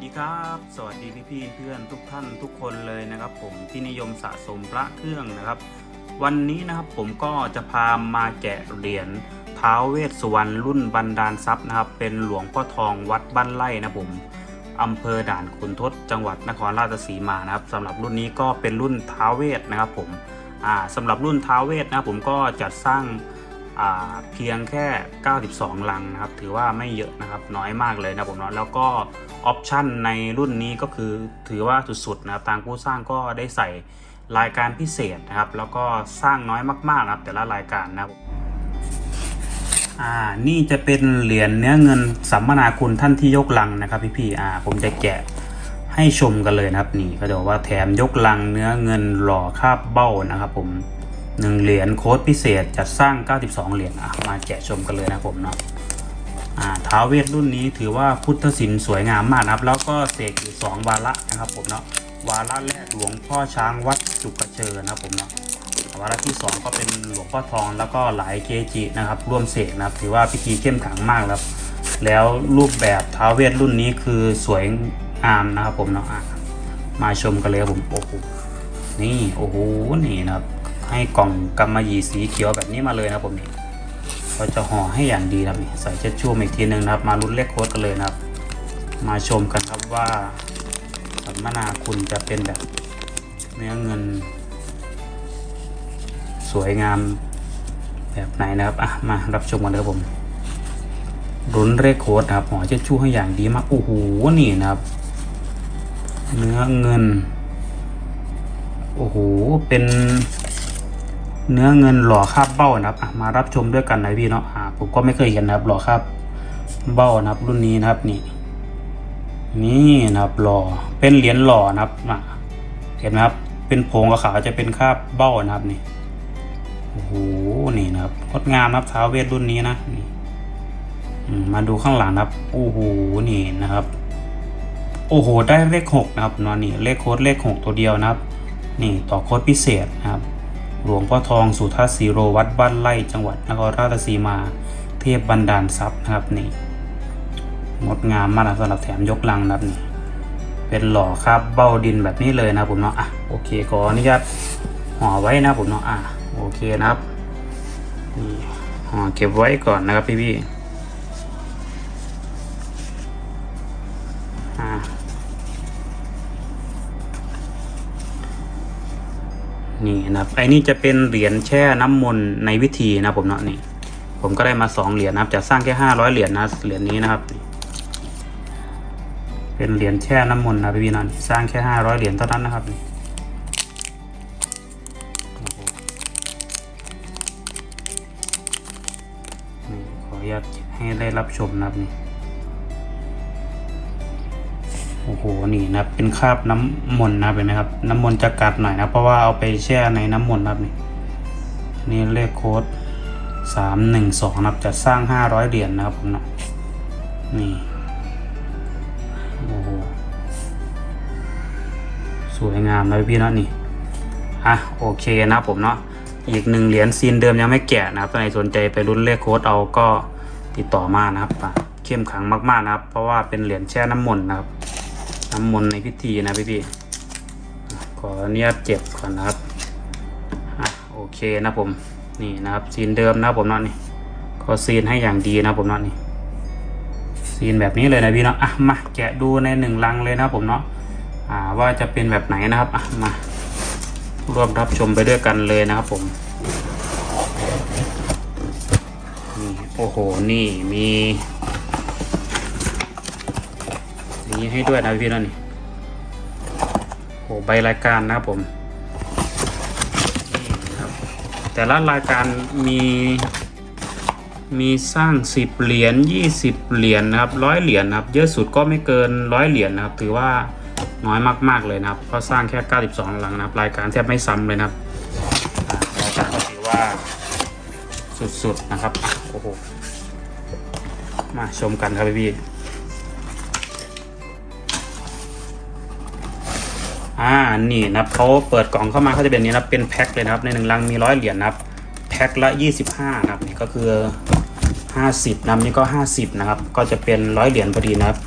สวัสดีครับ สวัสดีพี่พี่เพื่อนทุกท่านทุกคนเลยนะครับ ผมที่นิยมสะสมพระเครื่องนะครับ วันนี้นะครับผมก็จะพามาแกะเหรียญท้าวเวสสุวรรณรุ่นบันดาลทรัพย์นะครับ เป็นหลวงพ่อทองวัดบ้านไร่นะผมอำเภอด่านขุนทดจังหวัดนครราชสีมานะครับสำหรับรุ่นนี้ก็เป็นรุ่นท้าวเวสนะครับผมอ่าสำหรับรุ่นท้าวเวสนะครับผมก็จัดสร้าง เพียงแค่ 92 ลังนะครับ ถือว่าไม่เยอะนะครับ น้อยมากเลยนะผมเนาะแล้วก็ออปชันในรุ่นนี้ก็คือถือว่าสุดๆนะครับทางผู้สร้างก็ได้ใส่รายการพิเศษนะครับ แล้วก็สร้างน้อยมากๆนะครับแต่ละรายการนะครับอ่านี่จะเป็นเหรียญเนื้อเงินสัมมนาคุณท่านที่ยกลังนะครับพี่ๆอ่าผมจะแกะให้ชมกันเลยนะครับนี่ก็จะบอกว่าแถมยกลังเนื้อเงินหล่อคาบเบ้านะครับผม หนึ่งเหรียญโค้ดพิเศษจัดสร้าง 92 เหรียญอะมาแกะชมกันเลยนะผมเนาะอ่าท้าเวทรุ่นนี้ถือว่าพุทธศิลป์สวยงามมากนะครับ แล้วก็เสกอยู่2วาระนะครับผมเนาะวาระแรกหลวงพ่อช้างวัดจุกกระเชอนะครับผมเนาะวาระที่ 2 ก็เป็นหลวงพ่อทองแล้วก็หลายเกจินะครับร่วมเสกนะครับ ถือว่าพิธีเข้มขลังมากครับ แล้วรูปแบบท้าเวทรุ่นนี้คือสวยงามนะครับผมเนาะอะมาชมกันเลยครับผมโอ้โหนี่โอ้โหนี่นะครับ ให้กล่องกำมะหยี่สีเขียวแบบนี้มาเลยนะครับผมนี่ก็จะห่อให้อย่างดีนะครับนี่ใส่เช็ดชู่มอีกทีหนึ่งนะครับ มาลุ้นเลขโค้ดกันเลยนะครับ มาชมกันครับว่าสัมมนาคุณจะเป็นแบบเนื้อเงิน สวยงามแบบไหนนะครับอะมารับชมกันเลยครับผมลุ้นเลขโค้ดนะครับห่อเช็ดชู่ให้อย่างดีมากโอ้โหนี่นะครับเนื้อเงิน โอ้โห เป็น เนื้อเงินหล่อคาบเบ้านะครับมารับชมด้วยกันนะพี่เนาะอ่าผมก็ไม่เคยเห็นนะครับ หล่อคาบเบ้านะครับ รุ่นนี้นะครับนี่ นี่นะครับหล่อเป็นเหรียญหล่อนะครับเห็นไหมครับ เป็นผงกับขาวจะเป็นคาบเบ้านะครับนี่โอ้โหนี่นะครับงดงามนะครับท้าวเวทรุ่นนี้นะนี่มาดูข้างหลังนะครับโอ้โหนี่นะครับ โอ้โหได้เลขหกนะครับนอนนี่เลขโค้ดเลขหกตัวเดียวนะครับ นี่ต่อโค้ดพิเศษนะครับ หลวงพ่อทองสุทัศสีโรวัดบ้านไร่จังหวัดนครราชสีมา เทพบันดาลทรัพย์นะครับนี่งดงามมากสำหรับแถมยกลังนะครับนี่เป็นหล่อครับเบ้าดินแบบนี้เลยนะผมเนาะอะโอเคขออนุญาตห่อไว้นะผมเนาะอะโอเคนะครับนี่ห่อเก็บไว้ก่อนนะครับพี่พี่ นี่นะครับไอ้นี่จะเป็นเหรียญแช่น้ำมนต์ในวิธีนะผมเนาะนี่ ผมก็ได้มาสองเหรียญนะครับ จะสร้างแค่ห้าร้อยเหรียญนะเหรียญนี้นะครับเป็นเหรียญแช่น้ำมนต์นะพี่พี่นะสร้างแค่ห้าร้อยเหรียญเท่านั้นนะครับนี่ขออนุญาตให้ได้รับชมนะครับนี่ อ้โหนี่นะครับเป็นคราบน้ำมนต์นะเห็นไหมครับ น้ำมนต์จะกัดหน่อยนะ เพราะว่าเอาไปแช่ในน้ำมนต์นะครับนี่นี่เลขโค้ดสามหนึ่งสองนะครับจะสร้างห้าร้อยเหรียญนะครับผมเนาะนี่โอ้โหสวยงามเลยพี่เนาะนี่อะโอเคนะผมเนาะอีกหนึ่งเหรียญซีนเดิมยังไม่แกะนะครับถ้าใครสนใจไปรุ่นเลขโค้ดเอาก็ติดต่อมานะครับเข้มขังมากๆนะครับ เพราะว่าเป็นเหรียญแช่น้ำมนต์นะครับ น้ำมนต์ในพิธีนะพี่พี่ขออนุญาตเจ็บก่อนนะครับอะโอเคนะผมนี่นะครับซีนเดิมนะผมเนาะนี่ขอซีนให้อย่างดีนะผมเนาะนี่ซีนแบบนี้เลยนะพี่เนาะอะมาแกะดูในหนึ่งลังเลยนะผมเนาะอ่าว่าจะเป็นแบบไหนนะครับอะมาร่วมรับชมไปด้วยกันเลยนะครับผมนี่โอ้โหนี่มี นี้ให้ด้วยนะพี่นะนี่โอ้ใบรายการนะครับผมแต่ละรายการมีมีสร้าง 10 เหรียญ20 เหรียญนะครับร้อยเหรียญนะครับ เยอะสุดก็ไม่เกินร้อยเหรียญนะครับ ถือว่าน้อยมากๆเลยนะครับ ก็สร้างแค่ 92 หลังนะครับ รายการแทบไม่ซ้ำเลยนะครับอ่ารายการก็ถือว่าสุดๆนะครับโอ้โหมาชมกันครับพี่ อ่านี่นะครับเขาเปิดกล่องเข้ามาเขาจะเป็นนี้นะเป็นแพ็คเลยนะครับในหนึ่งลังมีร้อยเหรียญนะครับแพ็คละยี่สิบห้านะครับนี่ก็คือห้าสิบนะนี่ก็ห้าสิบนะครับก็จะเป็นร้อยเหรียญพอดีนะครับ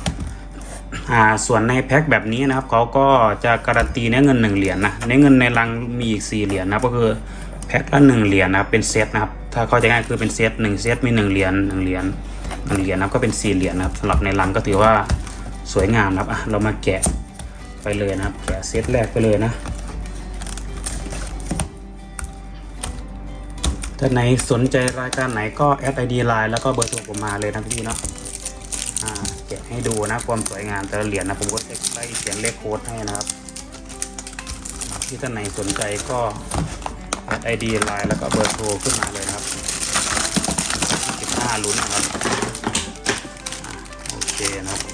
อ่าส่วนในแพ็คแบบนี้นะครับเขาก็จะการันตีเนื้อเงินหนึ่งเหรียญนะเนื้อเงินในลังมีอีกสี่เหรียญนะครับก็คือแพ็คละหนึ่งเหรียญนะครับเป็นเซตนะครับถ้าเข้าใจง่ายคือเป็นเซตหนึ่งเซตมีหนึ่งเหรียญหนึ่งเหรียญหนึ่งเหรียญนะครับก็เป็นสี่เหรียญนะครับสำหรับในลังก็ถือว่าสวยงามนะครับอะเรามาแกะ ไปเลยนะครับแกะเซตแรกไปเลยนะ ถ้าไหนสนใจรายการไหนก็แอดไอดีไลน์แล้วก็เบอร์โทรผมมาเลยนะพี่เนาะแกะให้ดูนะความสวยงามแต่ละเหรียญนะผมก็จะได้เขียนเลขโค้ดให้นะครับ ที่ท่านไหนสนใจก็แอดไอดีไลน์แล้วก็เบอร์โทรขึ้นมาเลยนะครับ15ลุ้นนะครับโอเคนะครับ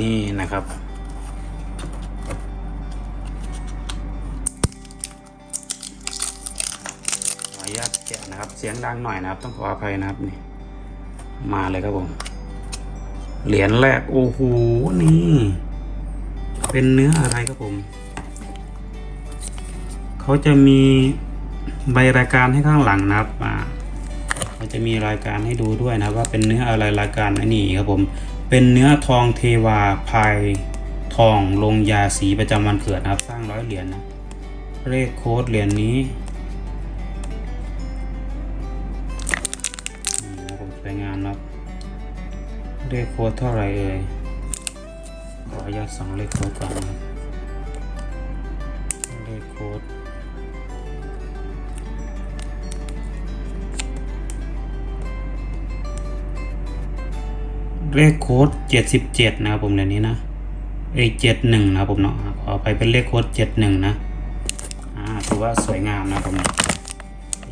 นี่นะครับ ขออนุญาตแกะนะครับ เสียงดังหน่อยนะครับ ต้องขออภัยนะครับนี่ มาเลยครับผม เหรียญแรก โอ้โห นี่ เป็นเนื้ออะไรครับผม เขาจะมีใบรายการให้ข้างหลังนะครับอ่าเขาจะมีรายการให้ดูด้วยนะว่าเป็นเนื้ออะไรรายการอันนี้ครับผม เป็นเนื้อทองเทวาพายทองลงยาสีประจำวันเกิดนะครับ สร้างร้อยเหรียญนะเลขโค้ดเหรียญนี้นี่นะครับผมสวยงามนะครับเลขโค้ดเท่าไหร่เอ่ยขออนุญาตสองเลขโค้ดก่อนนะ เลขโค้ดเจ็ดสิบเจ็ดนะครับผมเดี๋ยวนี้นะเอเจ็ดหนึ่งนะครับผมเนาะขอไปเป็นเลขโค้ดเจ็ดหนึ่งนะอ่าถือว่าสวยงามนะครับผม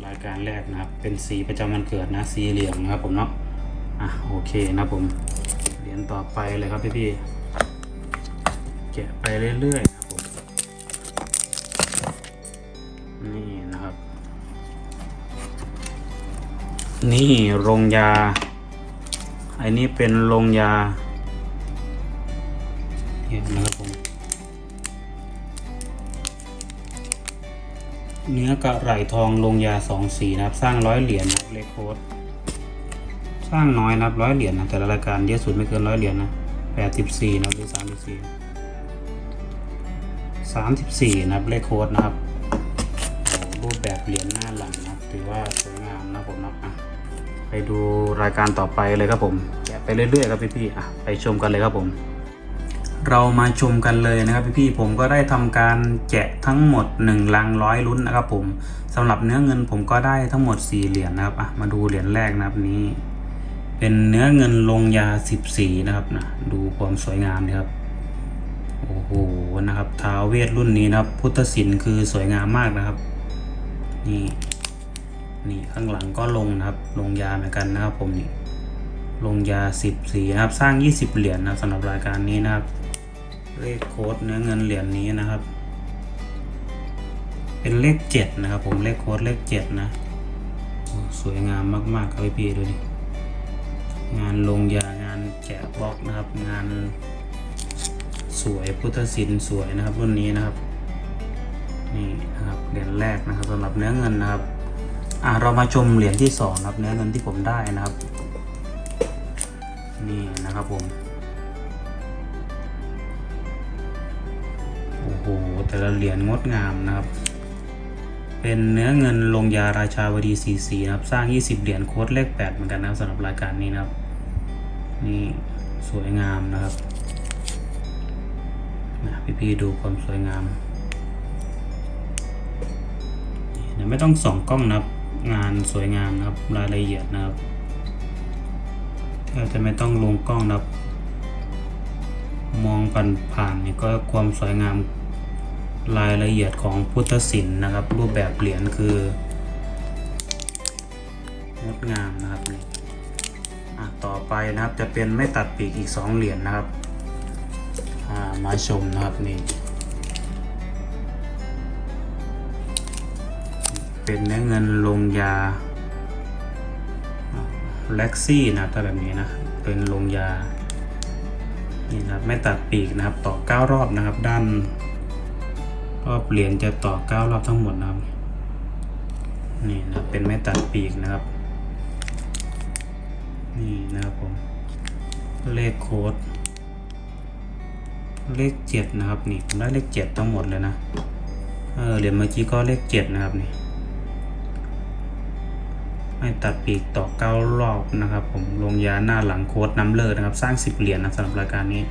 รายการแรกนะครับ เป็นสีประจำวันเกิดนะ สีเหลืองนะครับผมเนาะอะโอเคนะครับผมเหรียญต่อไปเลยครับพี่พี่ๆแกะไปเรื่อยๆครับผมนี่นะครับ นี่โรงยา อันนี้เป็นโรงยาเนี่ยนะครับผมเนื้อกระไหลทองลงยาสองสีนะครับ สร้างร้อยเหรียญนะเลขโค้ดสร้างน้อยนะครับร้อยเหรียญนะแต่ละรายการเยอะสุดไม่เกินร้อยเหรียญนะแปดสิบสี่นะหรือสามสิบสี่สามสิบสี่นะครับเลขโค้ดนะครับรูปแบบเหรียญหน้าหลังนะครับถือว่าสวยงามนะผมนะอะ ไปดูรายการต่อไปเลยครับผมแกะไปเรื่อยๆครับพี่ๆอะไปชมกันเลยครับผม เรามาชมกันเลยนะครับพี่ๆผมก็ได้ทำการแกะทั้งหมด1ลังร้อยลุ้นนะครับผมสำหรับเนื้อเงินผมก็ได้ทั้งหมด 4 เหรียญนะครับอะมาดูเหรียญแรกนะครับนี้ เป็นเนื้อเงินลงยาสิบสีนะครับนะดูความสวยงามนะครับโอ้โหนะครับท้าวเวทรุ่นนี้นะครับ พุทธศิลป์คือสวยงามมากนะครับ นี่ นี่ข้างหลังก็ลงนะครับ ลงยาเหมือนกันนะครับผมนี่ลงยาสิบสีนะครับ สร้าง 20 เหรียญนะครับสำหรับรายการนี้นะครับ เลขโค้ดเนื้อเงินเหรียญนี้นะครับ เป็นเลขเจ็ดนะครับ ผมเลขโค้ดเลขเจ็ดนะสวยงามมากๆครับพี่ๆดูดิงานลงยางานแกะบล็อกนะครับ งานสวยพุทธศิลป์สวยนะครับรุ่นนี้นะครับนี่นะครับเหรียญแรกนะครับสำหรับเนื้อเงินนะครับ อะเรามาชมเหรียญที่สองนะครับเนื้อเงินที่ผมได้นะครับ นี่นะครับผมโอ้โหแต่ละเหรียญงดงามนะครับ เป็นเนื้อเงินลงยาราชาวดีสีสีนะครับ สร้าง 20 เหรียญโค้ดเลข8เหมือนกันนะสำหรับรายการนี้นะครับ นี่สวยงามนะครับนะพี่ๆดูความสวยงามไม่ต้องส่องกล้องนะครับ งานสวยงามนะครับรายละเอียดนะครับแทบจะไม่ต้องลงกล้องนะครับ มองผ่านผ่านนี่ก็ความสวยงามรายละเอียดของพุทธศิลป์นะครับ รูปแบบเหรียญคืองดงามนะครับนี่ต่อไปนะครับจะเป็นไม่ตัดปีกอีกสองเหรียญนะครับมาชมนะครับนี่ เป็นเนื้อเงินลงยาเล็กซี่นะครับถ้าแบบนี้นะเป็นลงยานี่นะครับไม่ตัดปีกนะครับต่อ 9 รอบนะครับด้านรอบเหรียญจะต่อ 9 รอบทั้งหมดนะครับนี่นะเป็นไม่ตัดปีกนะครับ นี่นะครับผมเลขโค้ดเลขเจ็ดนะครับนี่ผมได้เลขเจ็ดทั้งหมดเลยนะเออเหรียญเมื่อกี้ก็เลขเจ็ดนะครับนี่ ไม่ตัดปีกต่อเก้ารอบนะครับ ผมลงยาหน้าหลังโค้ดน้ำเลิศนะครับ สร้างสิบเหรียญนะสำหรับรายการนี้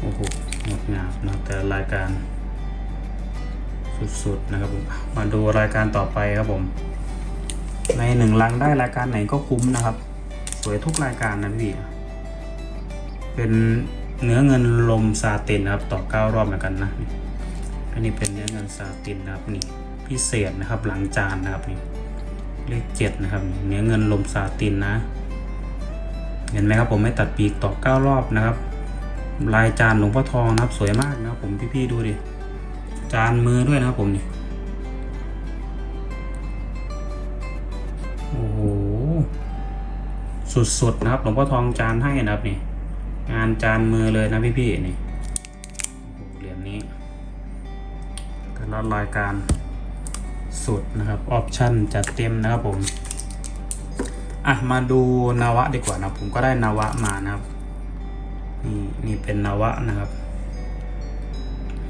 โอ้โหงดงามนะแต่รายการสุดๆนะครับผมมาดูรายการต่อไปครับผม ในหนึ่งลังได้รายการไหนก็คุ้มนะครับ สวยทุกรายการนะพี่เป็นเนื้อเงินลมซาตินนะครับ ต่อเก้ารอบเหมือนกันนะอันนี้เป็นเนื้อเงินซาตินนะครับนี่พิเศษนะครับหลังจานนะครับนี่ เลขเจ็ดนะครับเนื้อเงินลมซาตินนะ เห็นไหมครับผมไม่ตัดปีกต่อเก้ารอบนะครับ ลายจานหลวงพ่อทองนะครับสวยมากนะครับผมพี่ๆดูดิจานมือด้วยนะครับผมนี่โอ้โหสุดๆนะครับหลวงพ่อทองจานให้นะครับนี่งานจานมือเลยนะพี่ๆนี่เหรียญนี้แต่ละรายการ สุดนะครับออปชั่นจัดเต็มนะครับผมอะมาดูนาวะดีกว่านะผมก็ได้นาวะมานะครับ นี่นี่เป็นนาวะนะครับ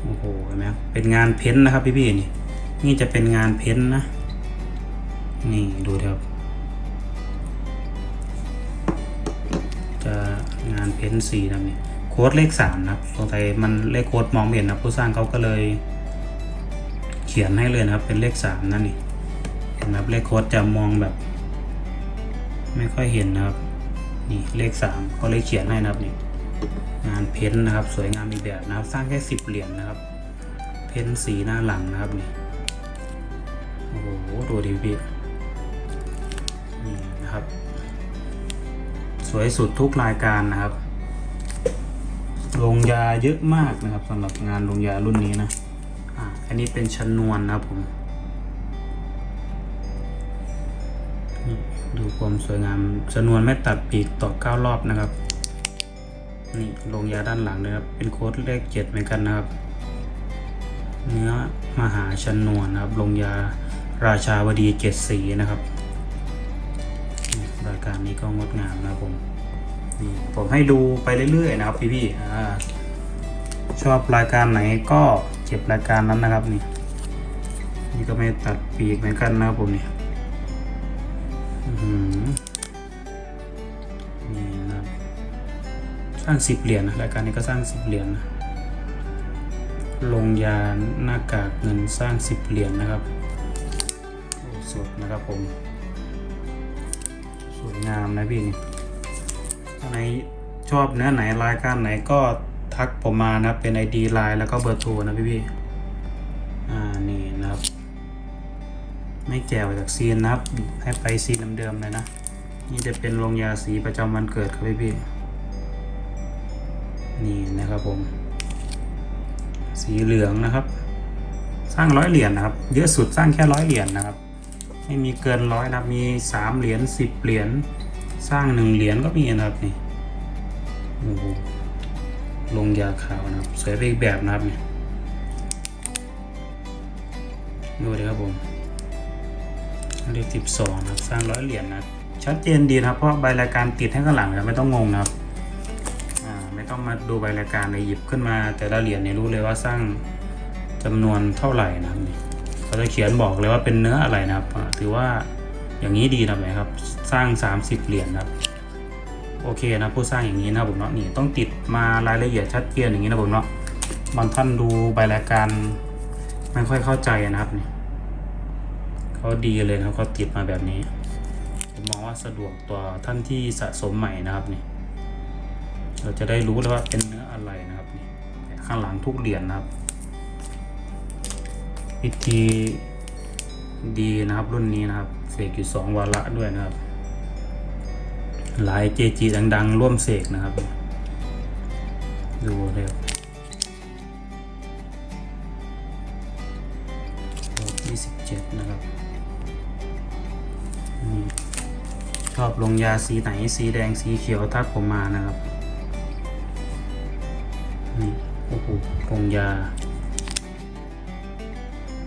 โอ้โหเห็นไหมครับเป็นงานเพ้นท์นะครับพี่ๆนี่นี่จะเป็นงานเพ้นท์นะ นี่ดูเถอะครับจะงานเพ้นท์สีนะนี่โค้ดเลขสามนะครับสงสัยมันเลขโค้ดมองไม่เห็นนะผู้สร้างเขาก็เลย ขียนให้เลยนะครับ เป็นเลขสามนั่นนี่เห็นไหมครับเลขโค้ดจะมองแบบ ไม่ค่อยเห็นนะครับ นี่เลขสามเขาเลยเขียนให้นะครับนี่งานเพ้นนะครับ สวยงามอีกแบบนะครับ สร้างแค่สิบเหรียญนะครับ เพ้นสีหน้าหลังนะครับนี่โอ้โหดูดิพี่นี่นะครับ สวยสุดทุกรายการนะครับลงยาเยอะมากนะครับสำหรับงานลงยารุ่นนี้นะ อันนี้เป็นชนวนนะครับผม ดูความสวยงามชนวนไม่ตัดปีกต่อเก้ารอบนะครับ นี่ลงยาด้านหลังเลยครับ เป็นโค้ดเลขเจ็ดเหมือนกันนะครับ เนื้อมหาชนวนนะครับ ลงยาราชาวดีเจ็ดสีนะครับรายการนี้ก็งดงามนะครับผมนี่ผมให้ดูไปเรื่อยๆนะครับพี่ๆชอบรายการไหนก็ เก็บรายการนั้นนะครับนี่ นี่ก็ไม่ตัดปีกเหมือนกันนะครับผมนี่อื้อหือนี่นะสร้างสิบเหรียญนะรายการนี้ก็สร้างสิบเหรียญนะลงยาหน้ากากเงินสร้างสิบเหรียญนะครับโอ้สดนะครับผมสวยงามนะพี่นี่ถ้าไหนชอบเนื้อไหนรายการไหนก็ ทักผมมานะครับเป็น ID ไลน์แล้วก็เบอร์โทรนะพี่พี่ๆอ่านี่นะครับ ไม่แก่จากซีนนะครับ ให้ไปซีนเดิมๆเลยนะ นี่จะเป็นลงยาสีประจำวันเกิดครับพี่พี่ๆนี่นะครับผม สีเหลืองนะครับ สร้างร้อยเหรียญนะครับ เยอะสุดสร้างแค่ร้อยเหรียญนะครับ ไม่มีเกินร้อยนะครับ มีสามเหรียญสิบเหรียญ สร้างหนึ่งเหรียญก็มีนะครับนี่โอ้โห ลงยาขาวนะครับสวยไปอีกแบบนะครับเนี่ยดูเลยครับผมเลขสิบสองนะครับสร้างร้อยเหรียญนะชัดเจนดีนะครับเพราะใบรายการติดให้ข้างหลังนะไม่ต้องงงนะครับไม่ต้องมาดูใบรายการเลยหยิบขึ้นมา แต่ละเหรียญเนี่ยรู้เลยว่าสร้างจำนวนเท่าไหร่นะครับนี่เขาจะเขียนบอกเลยว่าเป็นเนื้ออะไรนะครับ ถือว่าอย่างนี้ดีนะครับ สร้าง 30 เหรียญนะครับ โอเคนะผู้สร้างอย่างนี้นะผมเนาะนี่ต้องติดมารายละเอียดชัดเจนอย่างนี้นะผมเนาะบางท่านดูใบรายการไม่ค่อยเข้าใจนะครับนี่เขาดีเลยนะครับเขาติดมาแบบนี้ ผมมองว่าสะดวกต่อท่านที่สะสมใหม่นะครับนี่เราจะได้รู้แล้วว่าเป็นเนื้ออะไรนะครับนี่ข้างหลังทุกเหรียญนะครับพิธีดีนะครับรุ่นนี้นะครับเสกอยู่สองวาระด้วยนะครับ หลายเจจีดังๆ ร่วมเสกนะครับ ดูเลยครับยี่สิบเจ็ดนะครับชอบลงยาสีไหนสีแดงสีเขียวทักผมมานะครับ นี่โอ้โหลงยา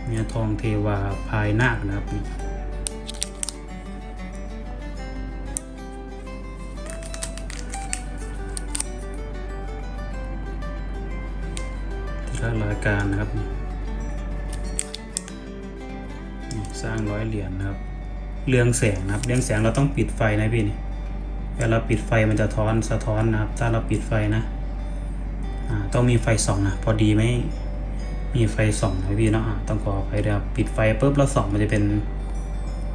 เนื้อทองเทวาภายนาคนะครับนี่ สร้างร้อยเหรียญนะครับ เรืองแสงนะครับ เรืองแสงเราต้องปิดไฟนะพี่นี่เวลาปิดไฟมันจะท้อนสะท้อนนะครับ ถ้าเราปิดไฟนะต้องมีไฟส่องนะพอดีไหมมีไฟส่องนะพี่เนาะต้องขอไฟเดียปิดไฟปุ๊บแล้วส่องมันจะเป็น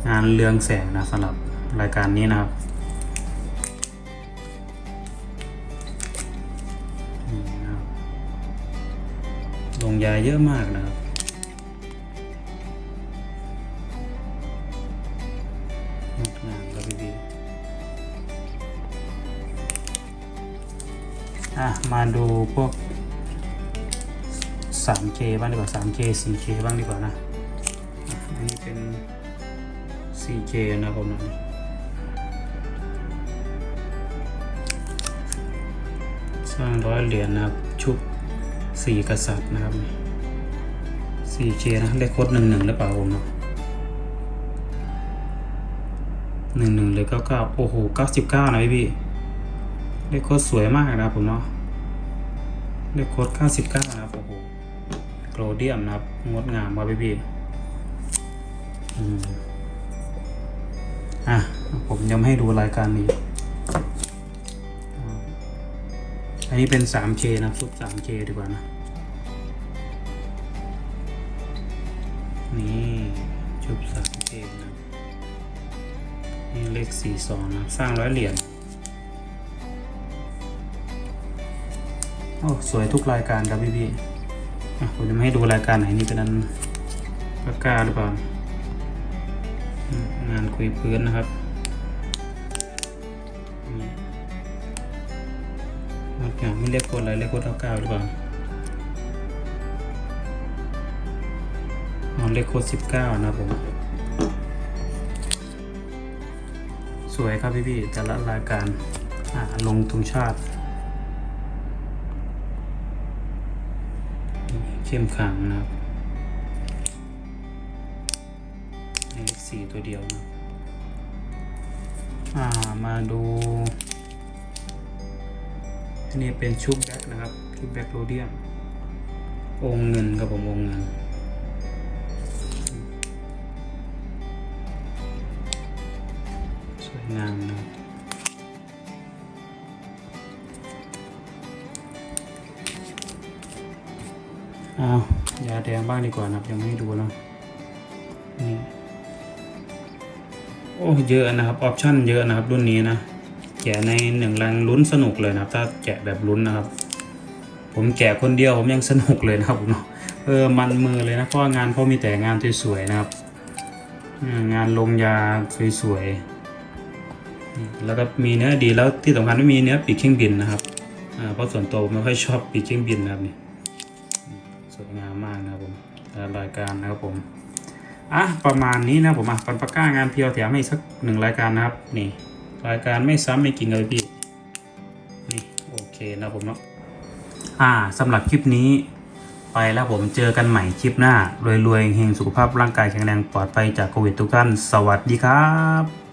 งานเรืองแสงนะสำหรับรายการนี้นะครับลงยาเยอะมากนะ อะ มาดูพวก 3K บ้างดีกว่า 3K 4K บ้างดีกว่านะ อันนี้เป็น 4K นะผมนะสร้างร้อยเหรียญนะครับ ชุบสี่กษัตริย์นะครับ 4K นะเลขโคดหนึ่งหนึ่งหรือเปล่าผมเนาะหนึ่งหนึ่งเลยเก้าเก้าโอ้โหเก้าสิบเก้านะพี่พี่ เลขโคตรสวยมากนะครับผมเนาะเลขโคตรเก้าสิบเก้านะครับโอ้โหโกลเดียมนะครับ งดงามครับพี่พี่อะ ผมยังให้ดูรายการนี้ อันนี้เป็น 3K นะชุด 3K ดีกว่านะ นี่ชุด 3K นะนี่เลขสี่สองนะ สร้างร้อยเหรียญ อ้สวยทุกรายการครับพี่พี่ผมจะไม่ให้ดูรายการไหนนี่เป็นอันปากกาหรือเปล่า งานคุยพื้นนะครับนี่งดงามไม่เรียกโคดอะไรเรียกโคดเท่าเก้าหรือเปล่าอ๋อเลขโคดสิบเก้านะผมสวยครับพี่พี่แต่ละรายการลงทุงชาติ เข้มขังนะครับเลขสี่ตัวเดียวนะอ่ามาดูอันนี้เป็นชุบแบ็คนะครับ ชุบแบ็คโรเดียม องเงินครับผมองเงินสวยงามนะครับ เอายาแดงบ้างดีกว่านะครับ ยังไม่ดูเนอะนี่โอ้เยอะนะครับออปชั่นเยอะนะครับรุ่นนี้นะแกะในหนึ่งแรงลุ้นสนุกเลยนะครับ ถ้าแกะแบบลุ้นนะครับ ผมแกะคนเดียวผมยังสนุกเลยนะครับผมเนาะเออมันมือเลยนะเพราะงานเขามีแต่งานสวยๆนะครับงานลงยาสวยๆแล้วก็มีเนื้อดีแล้วที่สำคัญไม่มีเนื้อปีกเครื่องบินนะครับเพราะส่วนตัวผมไม่ค่อยชอบปีกเครื่องบินนะครับนี่ รายการนะครับผมอะประมาณนี้นะผมอะปันปากก้างานเพียวแถมให้สักหนึ่งรายการนะครับนี่รายการไม่ซ้ำไม่กินเลยพี่นี่โอเคนะผมเนาะอ่าสำหรับคลิปนี้ไปแล้วผมเจอกันใหม่คลิปหน้ารวยๆเฮงสุขภาพร่างกายแข็งแรงปลอดภัยจากโควิดทุกท่านสวัสดีครับ